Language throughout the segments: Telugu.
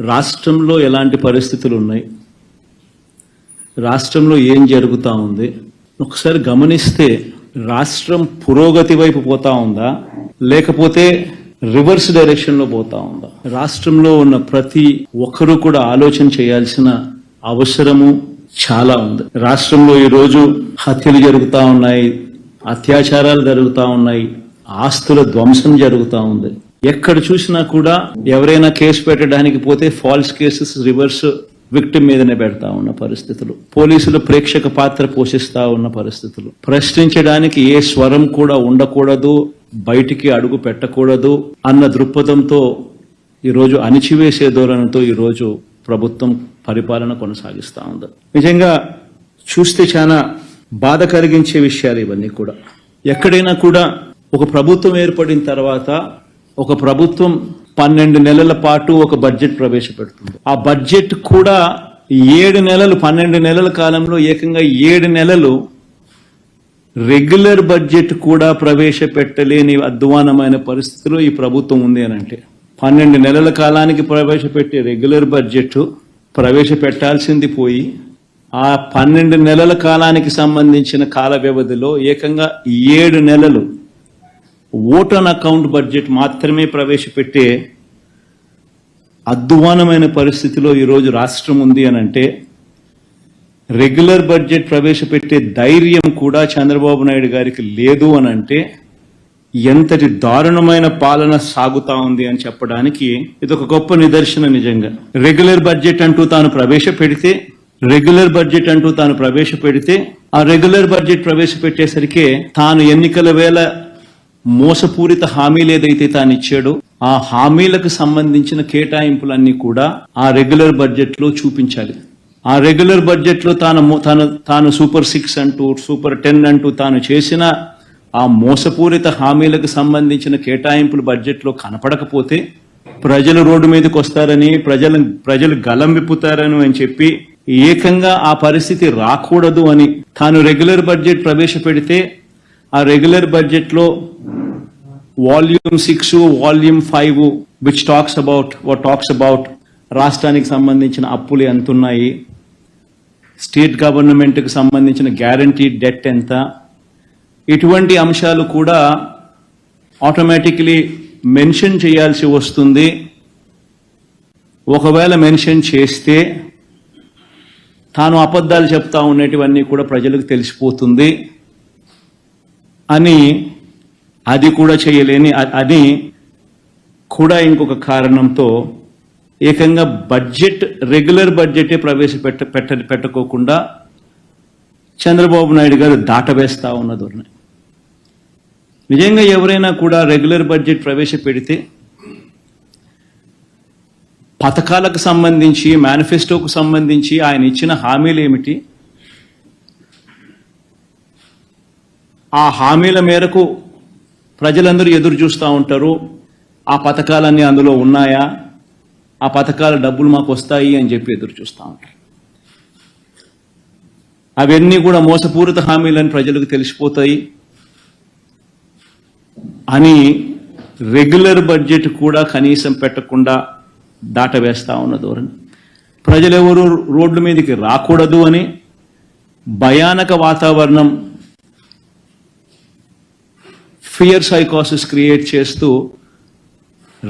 రాష్ట్రంలో ఎలాంటి పరిస్థితులు ఉన్నాయి రాష్ట్రంలో ఏం జరుగుతూ ఉంది? ఒకసారి గమనిస్తే రాష్ట్రం పురోగతి వైపు పోతా ఉందా? లేకపోతే రివర్స్ డైరెక్షన్లో పోతా ఉందా? రాష్ట్రంలో ఉన్న ప్రతి ఒక్కరూ కూడా ఆలోచన చేయాల్సిన అవసరము చాలా ఉంది. రాష్ట్రంలో ఈరోజు హత్యలు జరుగుతూ ఉన్నాయి అత్యాచారాలు జరుగుతూ ఉన్నాయి ఆస్తుల ధ్వంసం జరుగుతూ ఉంది. ఎక్కడ చూసినా కూడా ఎవరైనా కేసు పెట్టడానికి పోతే ఫాల్స్ కేసెస్ రివర్స్ విక్టిమ్ మీదనే పెడతా ఉన్న పరిస్థితులు. పోలీసులు ప్రేక్షక పాత్ర పోషిస్తా ఉన్న పరిస్థితులు. ప్రశ్నించడానికి ఏ స్వరం కూడా ఉండకూడదు బయటికి అడుగు పెట్టకూడదు అన్న దృక్పథంతో ఈరోజు అణిచివేసే ధోరణితో ఈరోజు ప్రభుత్వం పరిపాలన కొనసాగిస్తా ఉంది. నిజంగా చూస్తే చాలా బాధ కలిగించే విషయాలు ఇవన్నీ కూడా. ఎక్కడైనా కూడా ఒక ప్రభుత్వం ఏర్పడిన తర్వాత ఒక ప్రభుత్వం పన్నెండు నెలల పాటు ఒక బడ్జెట్ ప్రవేశపెడుతుంది. ఆ బడ్జెట్ కూడా ఏడు నెలలు పన్నెండు నెలల కాలంలో ఏకంగా ఏడు నెలలు రెగ్యులర్ బడ్జెట్ కూడా ప్రవేశపెట్టలేని అధ్వానమైన పరిస్థితిలో ఈ ప్రభుత్వం ఉంది అని అంటే పన్నెండు నెలల కాలానికి ప్రవేశపెట్టే రెగ్యులర్ బడ్జెట్ ప్రవేశపెట్టాల్సింది పోయి ఆ పన్నెండు నెలల కాలానికి సంబంధించిన కాల వ్యవధిలో ఏకంగా ఏడు నెలలు ఓట్ ఆన్ అకౌంట్ బడ్జెట్ మాత్రమే ప్రవేశపెట్టే అధ్వానమైన పరిస్థితిలో ఈరోజు రాష్ట్రం ఉంది అని అంటే రెగ్యులర్ బడ్జెట్ ప్రవేశపెట్టే ధైర్యం కూడా చంద్రబాబు నాయుడు గారికి లేదు అని అంటే ఎంతటి దారుణమైన పాలన సాగుతా ఉంది అని చెప్పడానికి ఇది ఒక గొప్ప నిదర్శన నిజంగా. రెగ్యులర్ బడ్జెట్ అంటూ తాను ప్రవేశపెడితే రెగ్యులర్ బడ్జెట్ అంటూ తాను ప్రవేశపెడితే ఆ రెగ్యులర్ బడ్జెట్ ప్రవేశపెట్టేసరికి తాను ఎన్నికల వేళ మోసపూరిత హామీలు ఏదైతే తాను ఇచ్చాడో ఆ హామీలకు సంబంధించిన కేటాయింపులన్నీ కూడా ఆ రెగ్యులర్ బడ్జెట్లో చూపించాలి. ఆ రెగ్యులర్ బడ్జెట్లో తాను తాను తాను సూపర్ సిక్స్ అంటూ సూపర్ టెన్ అంటూ తాను చేసిన ఆ మోసపూరిత హామీలకు సంబంధించిన కేటాయింపులు బడ్జెట్లో కనపడకపోతే ప్రజలు రోడ్డు మీదకి వస్తారని ప్రజలు ప్రజలు గలం విప్పుతారని అని చెప్పి ఏకంగా ఆ పరిస్థితి రాకూడదు అని తాను రెగ్యులర్ బడ్జెట్ ప్రవేశపెడితే ఆ రెగ్యులర్ బడ్జెట్లో volume six volume five which talks about what talks about రాష్ట్రానికి సంబంధించిన అప్పులు ఎంత ఉన్నాయి స్టేట్ గవర్నమెంట్కి సంబంధించిన గ్యారంటీ డెట్ ఎంత ఇటువంటి అంశాలు కూడా ఆటోమేటిక్లీ మెన్షన్ చేయాల్సి వస్తుంది. ఒకవేళ మెన్షన్ చేస్తే తాను అబద్ధాలు చెప్తా ఉన్నటివన్నీ కూడా ప్రజలకు తెలిసిపోతుంది. అని అది కూడా చేయలేని అది అని కూడా ఇంకొక కారణంతో ఏకంగా బడ్జెట్ రెగ్యులర్ బడ్జెటే ప్రవేశపెట్ట పెట్ట పెట్టుకోకుండా చంద్రబాబు నాయుడు గారు దాటవేస్తా ఉన్న ధోరణి నిజంగా ఎవరైనా కూడా రెగ్యులర్ బడ్జెట్ ప్రవేశపెడితే పథకాలకు సంబంధించి మేనిఫెస్టోకు సంబంధించి ఆయన ఇచ్చిన హామీలు ఏమిటి? ఆ హామీల మేరకు ప్రజలందరూ ఎదురు చూస్తూ ఉంటారు. ఆ పథకాలన్నీ అందులో ఉన్నాయా? ఆ పథకాల డబ్బులు మాకు వస్తాయి అని చెప్పి ఎదురు చూస్తూ ఉంటారు. అవన్నీ కూడా మోసపూరిత హామీలని ప్రజలకు తెలిసిపోతాయి. అని రెగ్యులర్ బడ్జెట్ కూడా కనీసం పెట్టకుండా దాటవేస్తా ఉన్న ధోరణి. ప్రజలెవరూ రోడ్ల మీదకి రాకూడదు అని భయానక వాతావరణం ఫియర్ సైకాసిస్ క్రియేట్ చేస్తూ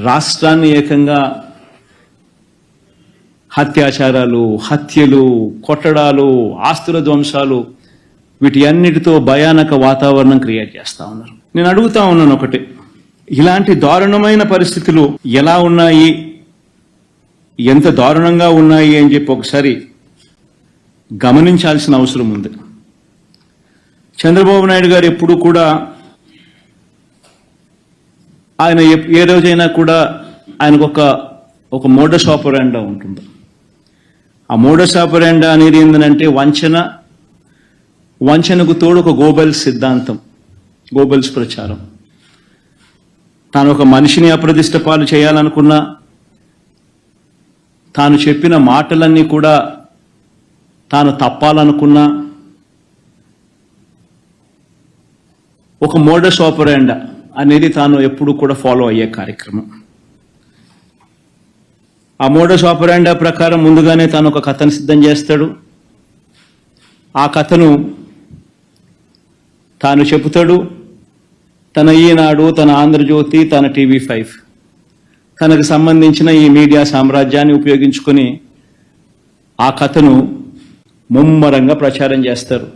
రాష్ట్రాన్ని ఏకంగా హత్యాచారాలు హత్యలు కొట్టడాలు ఆస్తుల ధ్వంసాలు వీటి అన్నిటితో భయానక వాతావరణం క్రియేట్ చేస్తా ఉన్నారు. నేను అడుగుతా ఉన్నాను ఒకటి. ఇలాంటి దారుణమైన పరిస్థితులు ఎలా ఉన్నాయి? ఎంత దారుణంగా ఉన్నాయి అని చెప్పి ఒకసారి గమనించాల్సిన అవసరం ఉంది. చంద్రబాబు నాయుడు గారు ఎప్పుడు కూడా ఆయన ఏ రోజైనా కూడా ఆయనకు ఒక ఒక మోడస్ ఆపరాండా ఉంటుంది. ఆ మోడస్ ఆపరాండా అనేది ఏంటంటే వంచన వంచనకు తోడు ఒక గోబెల్స్ సిద్ధాంతం గోబెల్స్ ప్రచారం. తాను ఒక మనిషిని అప్రదిష్ట పాలు చేయాలనుకున్నా తాను చెప్పిన మాటలన్నీ కూడా తాను తప్పాలనుకున్నా ఒక మోడస్ ఆపరాండా అనేది తాను ఎప్పుడు కూడా ఫాలో అయ్యే కార్యక్రమం. ఆ మోడస్ ఆపరాండా ప్రకారం ముందుగానే తాను ఒక కథను సిద్ధం చేస్తాడు. ఆ కథను తాను చెబుతాడు. తన ఈనాడు తన ఆంధ్రజ్యోతి తన టీవీ ఫైవ్. తనకు సంబంధించిన ఈ మీడియా సామ్రాజ్యాన్ని ఉపయోగించుకొని ఆ కథను ముమ్మరంగా ప్రచారం చేస్తారు.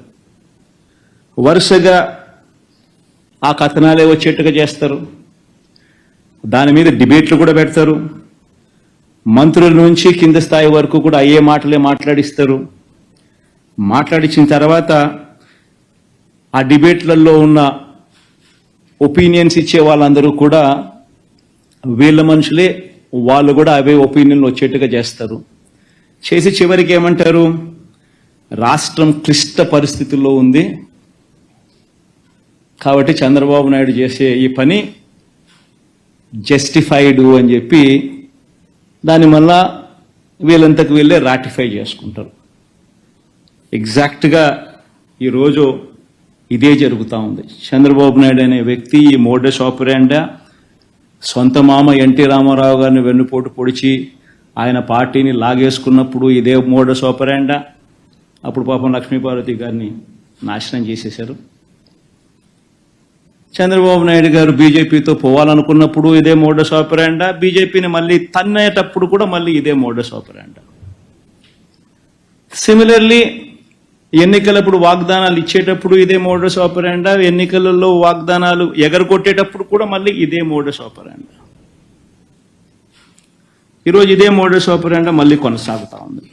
వరుసగా ఆ కథనాలే వచ్చేట్టుగా చేస్తారు. దాని మీద డిబేట్లు కూడా పెడతారు. మంత్రుల నుంచి కింద స్థాయి వరకు కూడా అయ్యే మాటలే మాట్లాడిస్తారు. మాట్లాడించిన తర్వాత ఆ డిబేట్లలో ఉన్న ఒపీనియన్స్ ఇచ్చే వాళ్ళందరూ కూడా వీళ్ళ మనుషులే వాళ్ళు కూడా అవే ఒపీనియన్లు వచ్చేట్టుగా చేస్తారు. చేసి చివరికి ఏమంటారు? రాష్ట్రం క్లిష్ట పరిస్థితుల్లో ఉంది. కాబట్టి చంద్రబాబు నాయుడు చేసే ఈ పని జస్టిఫైడ్ అని చెప్పి దాని మళ్ళా వీళ్ళంతకు వీళ్ళే రాటిఫై చేసుకుంటారు. ఎగ్జాక్ట్గా ఈరోజు ఇదే జరుగుతూ ఉంది. చంద్రబాబు నాయుడు అనే వ్యక్తి ఈ మోడస్ ఆపరేండా సొంత మామ ఎన్టీ రామారావు గారిని వెన్నుపోటు పొడిచి ఆయన పార్టీని లాగేసుకున్నప్పుడు ఇదే మోడస్ ఆపరేండా అప్పుడు పాపం లక్ష్మీపార్వతి గారిని నాశనం చేసేశారు. చంద్రబాబు నాయుడు గారు బీజేపీతో పోవాలనుకున్నప్పుడు ఇదే మోడస్ ఆపరాండా బీజేపీని మళ్ళీ తన్నేటప్పుడు కూడా మళ్ళీ ఇదే మోడస్ ఆపరాండా సిమిలర్లీ ఎన్నికలప్పుడు వాగ్దానాలు ఇచ్చేటప్పుడు ఇదే మోడస్ ఆపరాండా ఎన్నికలలో వాగ్దానాలు ఎగరగొట్టేటప్పుడు కూడా మళ్ళీ ఇదే మోడస్ ఆపరాండా ఈరోజు ఇదే మోడస్ ఆపరాండా మళ్ళీ కొనసాగుతా ఉంది.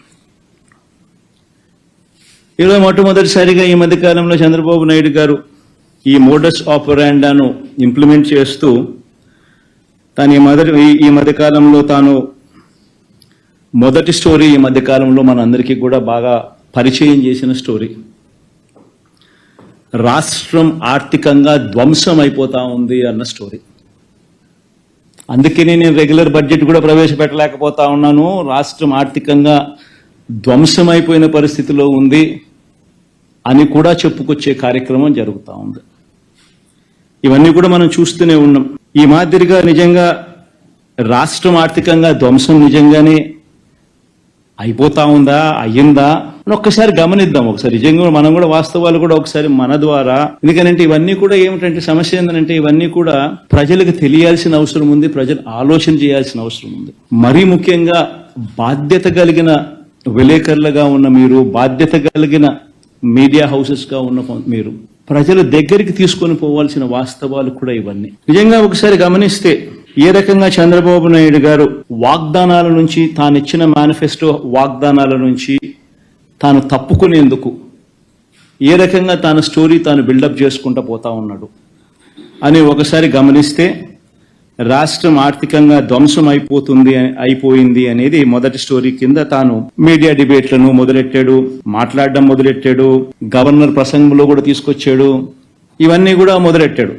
ఈరోజు మొట్టమొదటిసారిగా ఈ మధ్య కాలంలో చంద్రబాబు నాయుడు గారు ఈ మోడస్ ఆపరాండాను ఇంప్లిమెంట్ చేస్తూ తను ఈ మొదటి ఈ- మధ్యకాలంలో తాను మొదటి స్టోరీ ఈ మధ్యకాలంలో మనందరికీ కూడా బాగా పరిచయం చేసిన స్టోరీ రాష్ట్రం ఆర్థికంగా ధ్వంసం అయిపోతా ఉంది అన్న స్టోరీ అందుకనే నేను రెగ్యులర్ బడ్జెట్ కూడా ప్రవేశపెట్టలేకపోతా ఉన్నాను. రాష్ట్రం ఆర్థికంగా ధ్వంసం అయిపోయిన పరిస్థితిలో ఉంది. అని కూడా చెప్పుకొచ్చే కార్యక్రమం జరుగుతూ ఉంది. ఇవన్నీ కూడా మనం చూస్తూనే ఉన్నాం. ఈ మాదిరిగా నిజంగా రాష్ట్రం ఆర్థికంగా ధ్వంసం నిజంగానే అయిపోతా ఉందా? అయ్యిందా? అని ఒక్కసారి గమనిద్దాం. ఒకసారి నిజంగా మనం కూడా వాస్తవాలు కూడా ఒకసారి మన ద్వారా. ఎందుకంటే ఇవన్నీ కూడా ఏమిటంటే సమస్య ఏంటంటే ఇవన్నీ కూడా ప్రజలకు తెలియాల్సిన అవసరం ఉంది. ప్రజలు ఆలోచన చేయాల్సిన అవసరం ఉంది. మరీ ముఖ్యంగా బాధ్యత కలిగిన విలేకరులుగా ఉన్న మీరు బాధ్యత కలిగిన మీడియా హౌసెస్గా ఉన్న మీరు ప్రజల దగ్గరికి తీసుకొని పోవాల్సిన వాస్తవాలు కూడా ఇవన్నీ. నిజంగా ఒకసారి గమనిస్తే ఏ రకంగా చంద్రబాబు నాయుడు గారు వాగ్దానాల నుంచి తాను ఇచ్చిన మేనిఫెస్టో వాగ్దానాల నుంచి తాను తప్పుకునేందుకు ఏ రకంగా తాను స్టోరీ తాను బిల్డప్ చేసుకుంటూ పోతా ఉన్నాడు అని ఒకసారి గమనిస్తే రాష్ట్రం ఆర్థికంగా ధ్వంసం అయిపోతుంది అయిపోయింది అనేది మొదటి స్టోరీ కింద తాను మీడియా డిబేట్లను మొదలెట్టాడు మాట్లాడడం మొదలెట్టాడు గవర్నర్ ప్రసంగంలో కూడా తీసుకొచ్చాడు ఇవన్నీ కూడా మొదలెట్టాడు.